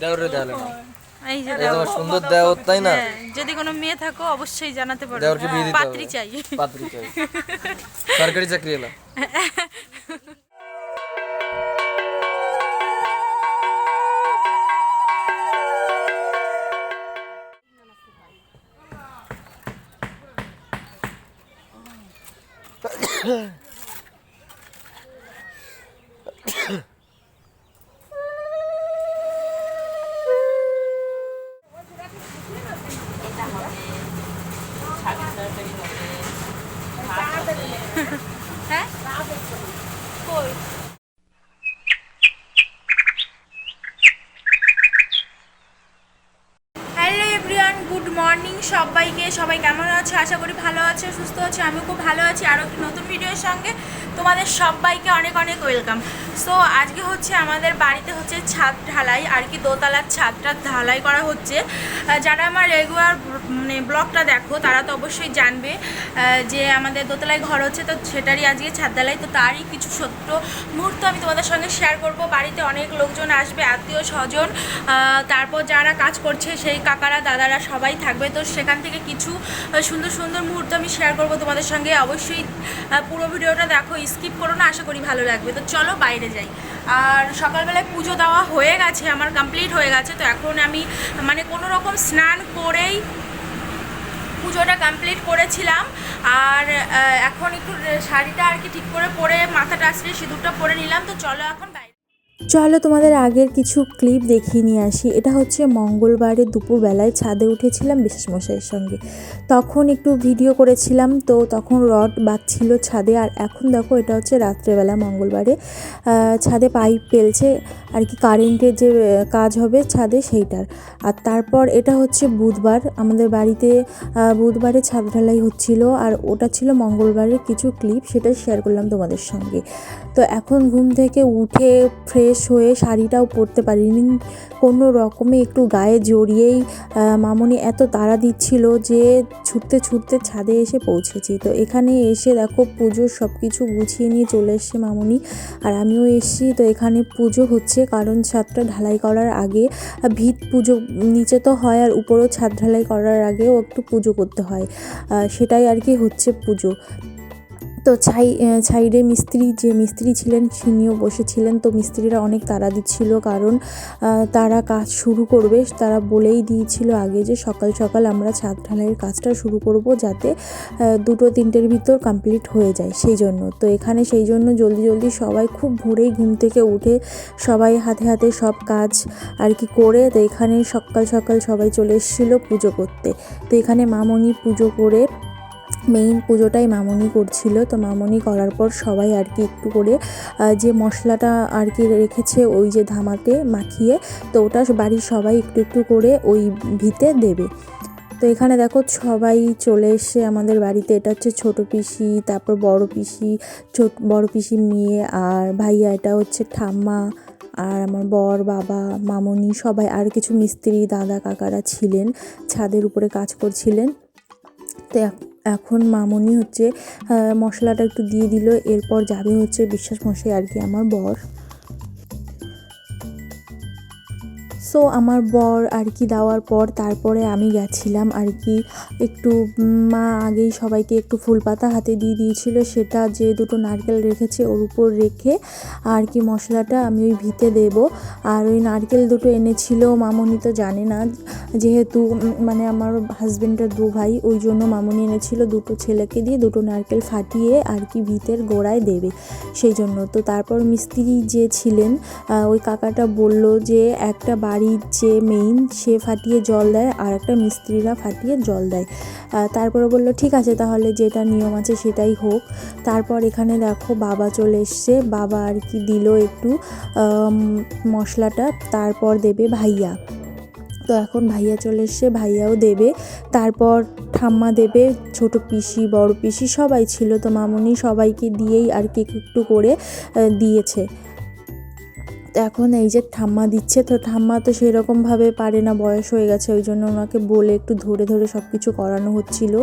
দেওরে দেওয়ালে না। এই যে এই সুন্দর দেওর তাই না? হ্যাঁ, যদি কোনো মেয়ে থাকো অবশ্যই জানাতে পারো। দেওরকে বিয়ে দিতে পাত্রী চাই। পাত্রী চাই। সরকারি চাকরি এলা। হ্যাঁ সবাইকে, সবাই কেমন আছে? আশা করি ভালো আছে, সুস্থ আছে, আমিও খুব ভালো আছি। আরও নতুন ভিডিওর সঙ্গে তোমাদের সবাইকে অনেক অনেক ওয়েলকাম। সো আজকে হচ্ছে আমাদের বাড়িতে হচ্ছে ছাদ ঢালাই, আর কি দোতলার ছাদটা ঢালাই করা হচ্ছে। যারা আমার রেগুলার মানে ব্লগটা দেখো, তারা তো অবশ্যই জানবে যে আমাদের দোতলায় ঘর হচ্ছে, তো সেটারই আজকে ছাদ ঢালাই। তো তারই কিছু সত্য মুহূর্ত আমি তোমাদের সঙ্গে শেয়ার করব। বাড়িতে অনেক লোকজন আসবে, আত্মীয় স্বজন তারপর যারা কাজ করছে, সেই কাকারা, দাদারা সবাই থাকবে। তো সেখান থেকে কিছু সুন্দর সুন্দর মুহূর্ত আমি শেয়ার করব তোমাদের সঙ্গে। অবশ্যই পুরো ভিডিওটা দেখো স্কিপ করো না, আশা করি ভালো লাগবে। তো চলো বাইরে যাই। আর সকালবেলায় পুজো দেওয়া হয়ে গেছে, আমার কমপ্লিট হয়ে গেছে। তো এখন আমি মানে কোনো রকম স্নান করেই পুজোটা কমপ্লিট করেছিলাম। আর এখন একটু শাড়িটা আর কি ঠিক করে পরে মাথাটা আসলে সিঁদুরটা পরে নিলাম। তো চলো এখন চলো তোমাদের আগের কিছু ক্লিপ দেখিয়ে নিয়ে আসি। এটা হচ্ছে মঙ্গলবারে দুপুরবেলায় ছাদে উঠেছিলাম বিশেষ মশাইয়ের সঙ্গে। তখন একটু ভিডিও করেছিলাম, তো তখন রড বাজছিল ছাদে, আর এখন দেখো এটা হচ্ছে রাত্রেবেলা মঙ্গলবারে। ছাদে পাইপ পেলছে, আর কি কারেন্টের যে কাজ হবে ছাদে সেইটার। আর তারপর এটা হচ্ছে বুধবার, আমাদের বাড়িতে বুধবারে ছাদ ঢালাই হচ্ছিল, আর ওটা ছিল মঙ্গলবারের কিছু ক্লিপ সেটা শেয়ার করলাম তোমাদের সঙ্গে। তো এখন ঘুম থেকে উঠে ফ্রেশ হয়ে শাড়িটাও পরতে পারিনি। কোনো রকমে একটু গায়ে জড়িয়েই মামনি এত তাড়া দিচ্ছিল যে ছুটতে ছুটতে ছাদে এসে পৌঁছেছি। তো এখানে এসে দেখো পুজোর সব কিছু গুছিয়ে নিয়ে চলে এসছে মামনি আর আমিও এসেছি। তো এখানে পুজো হচ্ছে, কারণ ছাদটা ঢালাই করার আগে ভিত পুজো নিচে তো হয় আর উপরেও ছাদ ঢালাই করার আগেও একটু পুজো করতে হয়। সেটাই আর কি হচ্ছে পুজো। তো ছাই ছাইরে মিস্ত্রি, যে মিস্ত্রি ছিলেন তিনিও বসেছিলেন। তো মিস্ত্রিরা অনেক তাড়া দিচ্ছিল কারণ তারা কাজ শুরু করবে। তারা বলেই দিয়েছিল আগে যে সকাল সকাল আমরা ছাদ ঢালাইয়ের কাজটা শুরু করব যাতে দুটো তিনটের ভিতর কমপ্লিট হয়ে যায় সেই জন্য। তো এখানে সেই জন্য জলদি জলদি সবাই খুব ভোরেই ঘুম থেকে উঠে সবাই হাতে হাতে সব কাজ আর কি করে, তো এখানে সকাল সকাল সবাই চলে এসেছিল পুজো করতে। তো এখানে মামনি পুজো করে মেইন পুজোটাই মামনি করছিল। তো মামনি করার পর সবাই আর কি একটু করে যে মশলাটা আর কি রেখেছে ওই যে ধামাতে মাখিয়ে, তো ওটা বাড়ির সবাই একটু একটু করে ওই ভিতে দেবে। তো এখানে দেখো সবাই চলে এসে আমাদের বাড়িতে, এটা হচ্ছে ছোট পিসি, তারপর বড় পিসি, ছোট, বড় পিসি মেয়ে আর ভাইয়া, এটা হচ্ছে ঠাম্মা আর আমার বর, বাবা, মামনি, সবাই আর কিছু মিস্ত্রি, দাদা, কাকারা ছিলেন, ছাদের উপরে কাজ করছিলেন। তো এখন মামনি হচ্ছে মশলাটা একটু দিয়ে দিল, এরপর যাবে হচ্ছে বিশ্বাস মশাই আর কি, আমার বর। সো আমার বর আর কি দেওয়ার পর তারপরে আমি গেছিলাম আর কি একটু মা আগেই সবাইকে একটু ফুল পাতা হাতে দিয়ে দিয়েছিল। সেটা যে দুটো নারকেল রেখেছে ওর উপর রেখে আর কি মশলাটা আমি ওই ভিতে দেব। আর ওই নারকেল দুটো এনেছিল, মামনি তো জানে না। যেহেতু মানে আমার হাজবেন্ডের দু ভাই, ওই জন্য মামনি এনেছিল দুটো ছেলেকে দিয়ে দুটো নারকেল ফাটিয়ে আর কি ভিতের গোড়ায় দেবে। সেই জন্য তো তারপর মিস্ত্রি যে ছিলেন ওই কাকাটা বলল যে একটা বাড়ির যে মেইন সে ফাটিয়ে জল দেয় আর একটা মিস্ত্রিরা ফাটিয়ে জল দেয়। তারপরে বলল, ঠিক আছে, তাহলে যেটা নিয়ম আছে সেটাই হোক। তারপর এখানে দেখো বাবা চলে এসছে। বাবা আর কি দিল একটু মশলাটা, তারপর দেবে ভাইয়া। তো এখন ভাইয়া চলে এসছে, ভাইয়াও দেবে। তারপর ঠাম্মা দেবে, ছোট পিসি, বড় পিসি সবাই ছিল, তো মামুনি সবাইকে দিয়েই আর কি একটু করে দিয়েছে। এখন এই যে ঠাম্মা দিচ্ছে, তো ঠাম্মা তো সেরকমভাবে পারে না, বয়স হয়ে গেছে, ওই জন্য ওনাকে বলে একটু ধরে ধরে সব কিছু করানো হচ্ছিল।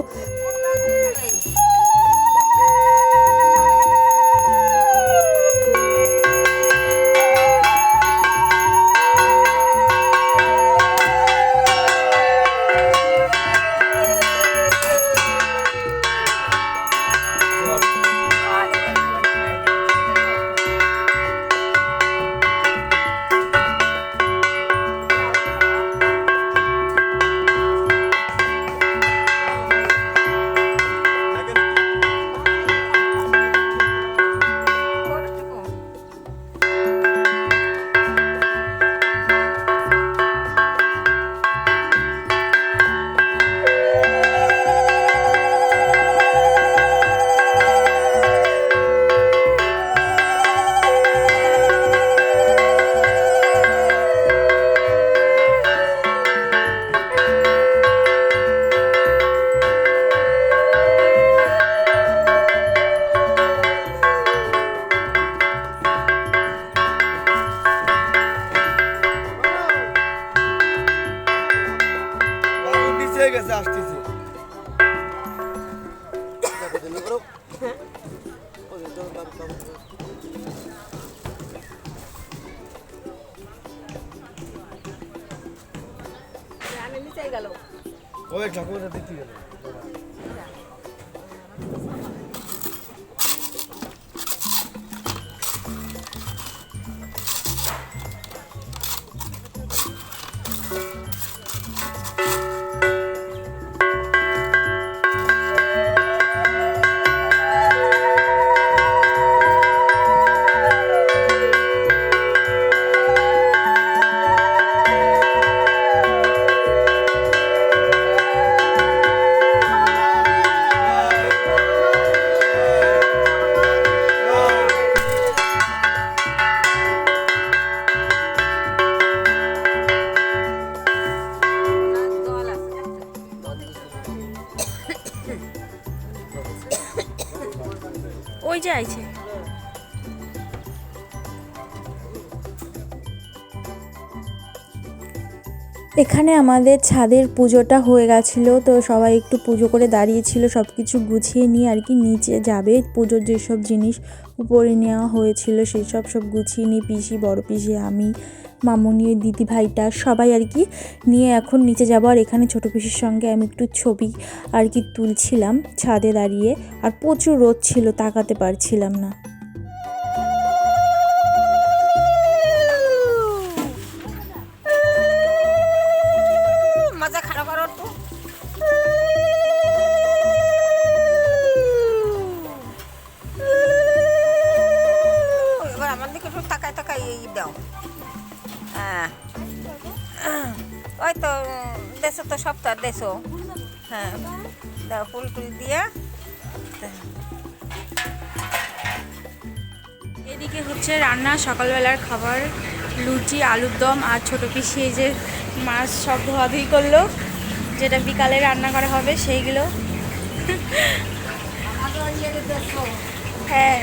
এখানে আমাদের ছাদের পুজোটা হয়ে গেছিল, তো সবাই একটু পুজো করে দাঁড়িয়েছিল সব কিছু গুছিয়ে নিয়ে আর কি নিচে যাবে। পুজোর যেসব জিনিস উপরে নেওয়া হয়েছিল সেই সব সব গুছিয়ে নিয়ে পিসি, বড় পিসি, আমি, মামুনি দিদি ভাইটা সবাই আর কি নিয়ে এখন নিচে যাব। আর এখানে ছোটো পিসির সঙ্গে আমি একটু ছবি আর কি তুলছিলাম ছাদে দাঁড়িয়ে। আর প্রচুর রোদ ছিল, তাকাতে পারছিলাম না। দেশো হ্যাঁ। দাও ফুল টুল দিয়া। এদিকে হচ্ছে রান্না সকালবেলার খাবার লুচি আলুর দম আর ছোটো পিসি যে মাছ সব ধোয়াধুয়ি করল যেটা বিকালে রান্না করা হবে সেইগুলো। হ্যাঁ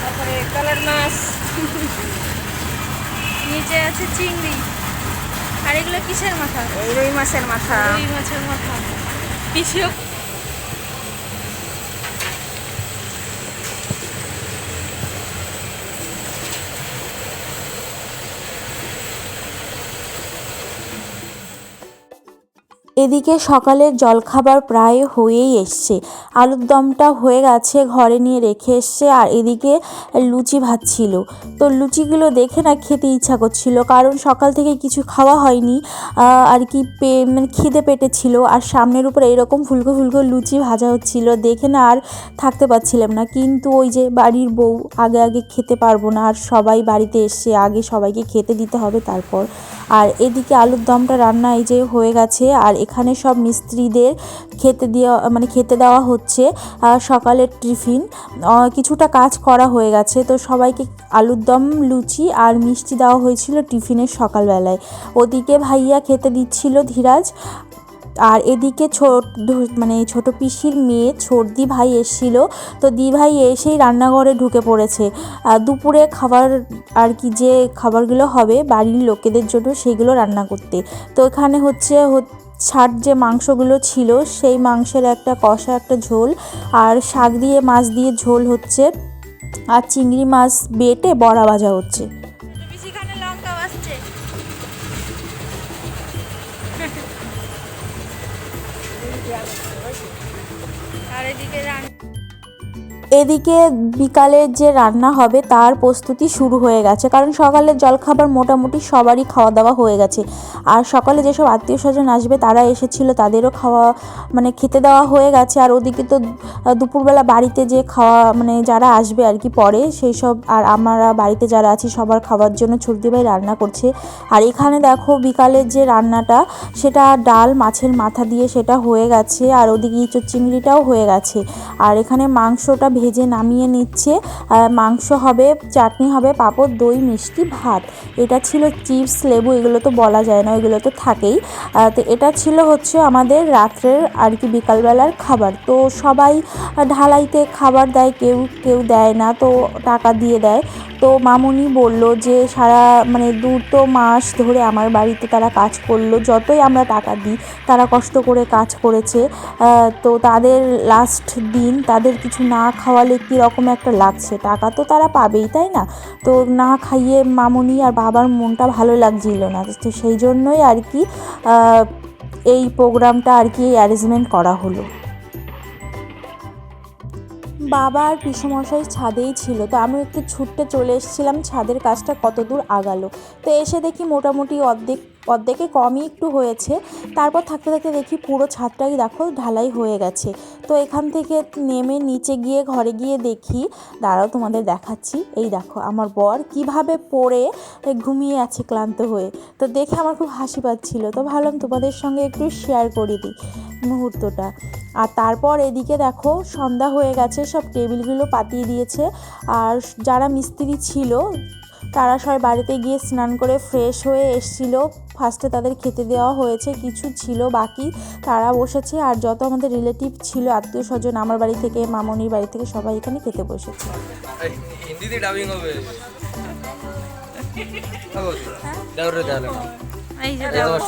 তারপরে কালার মাছ নিচে আছে চিংড়ি আর এগুলো কিসের মাথা রুই মাছের মাথা। রুই মাছের মাথা। পিসিও এদিকে সকালের জলখাবার প্রায় হয়েই এসছে। আলুর দমটা হয়ে গেছে, ঘরে নিয়ে রেখে এসছে আর এদিকে লুচি ভাত ছিল। তো লুচিগুলো দেখে না খেতে ইচ্ছা করছিল, কারণ সকাল থেকে কিছু খাওয়া হয়নি আর কি পে মানে খিদে পেটে ছিল। আর সামনের উপরে এরকম ফুলকো ফুলকো লুচি ভাজা হচ্ছিল, দেখে না আর থাকতে পারছিলাম না। কিন্তু ওই যে বাড়ির বউ আগে আগে খেতে পারব না, আর সবাই বাড়িতে এসছে আগে সবাইকে খেতে দিতে হবে তারপর। আর এদিকে আলুর দমটা রান্না এই যে হয়ে গেছে, আর এখানে সব মিস্ত্রিদের খেতে দেওয়া মানে খেতে দেওয়া হচ্ছে সকালের টিফিন। কিছুটা কাজ করা হয়ে গেছে, তো সবাইকে আলুর দম, লুচি আর মিষ্টি দেওয়া হয়েছিল টিফিনের সকালবেলায়। ওদিকে ভাইয়া খেতে দিচ্ছিল ধীরাজ, আর এদিকে ছোট মানে ছোট পিসির মেয়ে ছোটদি ভাই এসেছিল, তো দি ভাই এসেই রান্নাঘরে ঢুকে পড়েছে। দুপুরে খাবার আর কি যে খাবারগুলো হবে বাড়ির লোকেদের জন্য সেগুলো রান্না করতে। তো এখানে হচ্ছে ছাট যে মাংসগুলো ছিল, সেই মাংসের একটা কষা একটা ঝোল আর শাক দিয়ে, মাছ দিয়ে ঝোল হচ্ছে। আর চিংড়ি মাছ বেটে বড়া ভাজা হচ্ছে। এদিকে বিকালের যে রান্না হবে তার প্রস্তুতি শুরু হয়ে গেছে। কারণ সকালের জলখাবার মোটামুটি সবারই খাওয়া দাওয়া হয়ে গেছে। আর সকালে যেসব আত্মীয় স্বজন আসবে, তারা এসেছিল, তাদেরও খাওয়া মানে খেতে দেওয়া হয়ে গেছে। আর ওদিকে তো দুপুরবেলা বাড়িতে যে খাওয়া মানে যারা আসবে আর কি পরে সেই সব আর আমরা বাড়িতে যারা আছি, সবার খাওয়ার জন্য ছুটি ভাই রান্না করছে। আর এখানে দেখো বিকালের যে রান্নাটা, সেটা ডাল মাছের মাথা দিয়ে সেটা হয়ে গেছে। আর ওদিকে ইঁচড় চিংড়িটাও হয়ে গেছে। আর এখানে মাংসটা ভেজে নামিয়ে নিচ্ছে। মাংস হবে, চাটনি হবে, পাঁপড়, দই, মিষ্টি, ভাত। এটা ছিল চিপস, লেবু, এগুলো তো বলা যায় না, এগুলো তো থাকেই। তো এটা ছিল হচ্ছে আমাদের রাত্রের আর কি বিকালবেলার খাবার। তো সবাই ঢালাইতে খাবার দেয়, কেউ কেউ দেয় না, তো টাকা দিয়ে দেয়। তো মামুনি বলল যে, সারা মানে দুটো মাস ধরে আমার বাড়িতে তারা কাজ করল। যতই আমরা টাকা দিই, তারা কষ্ট করে কাজ করেছে। তো তাদের লাস্ট দিন তাদের কিছু না খাওয়ালে কী রকম একটা লাগছে? টাকা তো তারা পাবেই, তাই না? তো না খাইয়ে মামুনি আর বাবার মনটা ভালো লাগছিল না। তো সেই জন্যই আর কি এই প্রোগ্রামটা আর কি অ্যারেঞ্জমেন্ট করা হলো। বাবা আর পিসুমশাই ছাদেই ছিল, তো আমি একটু ছুটতে চলে এসেছিলাম, ছাদের কাজটা কত দূর আগালো। তো এসে দেখি মোটামুটি অর্ধেক অর্ধেকে কমই একটু হয়েছে। তারপর থাকতে থাকতে দেখি পুরো ছাদটাই দেখো ঢালাই হয়ে গেছে। তো এখান থেকে নেমে নিচে গিয়ে ঘরে গিয়ে দেখি, দাঁড়াও তোমাদের দেখাচ্ছি। এই দেখো আমার বর কীভাবে পড়ে ঘুমিয়ে আছে ক্লান্ত হয়ে। তো দেখে আমার খুব হাসি পাচ্ছিল। তো ভাবলাম তোমাদের সঙ্গে একটু শেয়ার করে দিই মুহূর্তটা। আর তারপর এদিকে দেখো সন্ধ্যা হয়ে গেছে, সব টেবিলগুলো পাতিয়ে দিয়েছে। আর যারা মিস্ত্রি ছিল তারা সবাই বাড়িতে গিয়ে স্নান করে ফ্রেশ হয়ে এসছিল। ফার্স্টে তাদের খেতে দেওয়া হয়েছে কিছু ছিল বাকি। তারা বসেছে আর যত আমাদের রিলেটিভ ছিল আত্মীয় স্বজন আমার বাড়ি থেকে মামনির বাড়ি থেকে সবাই এখানে খেতে বসেছে। হিন্দিতে ডাবিং হবে।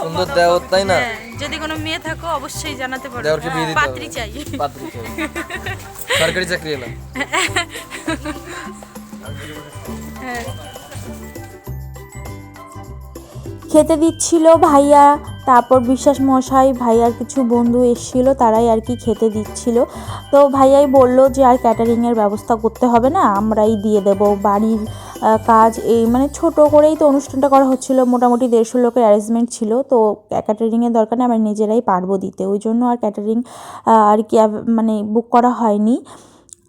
সুন্দর দেওর তাই না? হ্যাঁ, যদি কোনো মেয়ে থাকো অবশ্যই জানাতে পারো। দেওরকে বিয়ে দিতে পাত্রী চাই। পাত্রী চাই। সরকারি চাকরি এলাম। খেতে দিচ্ছিল ভাইয়া। তারপর বিশ্বাস মশাই, ভাইয়ার কিছু বন্ধু এসেছিল, তারাই আর কি খেতে দিচ্ছিল। তো ভাইয়াই বলল যে, আর ক্যাটারিংয়ের ব্যবস্থা করতে হবে না, আমরাই দিয়ে দেব। বাড়ির কাজ এই মানে ছোট করেই তো অনুষ্ঠানটা করা হচ্ছিল। মোটামুটি দেড়শো লোকের অ্যারেঞ্জমেন্ট ছিল। তো ক্যাটারিংয়ের দরকার নেই, আমরা নিজেরাই পারব দিতে। ওই জন্য আর ক্যাটারিং আর কি মানে বুক করা হয়নি।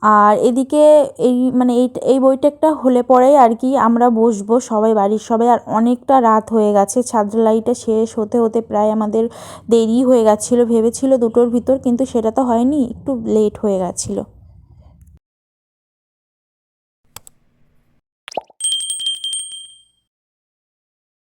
আর এদিকে এই মানে এই এই বইটা হলে পরেই আর কি আমরা বসবো সবাই, বাড়ির সবাই। আর অনেকটা রাত হয়ে গেছে, ছাদলাইটা শেষ হতে হতে প্রায় আমাদের দেরি হয়ে গেছিল, ভেবেছিলো দুটোর ভিতর, কিন্তু সেটা তো হয়নি, একটু লেট হয়ে গেছিল।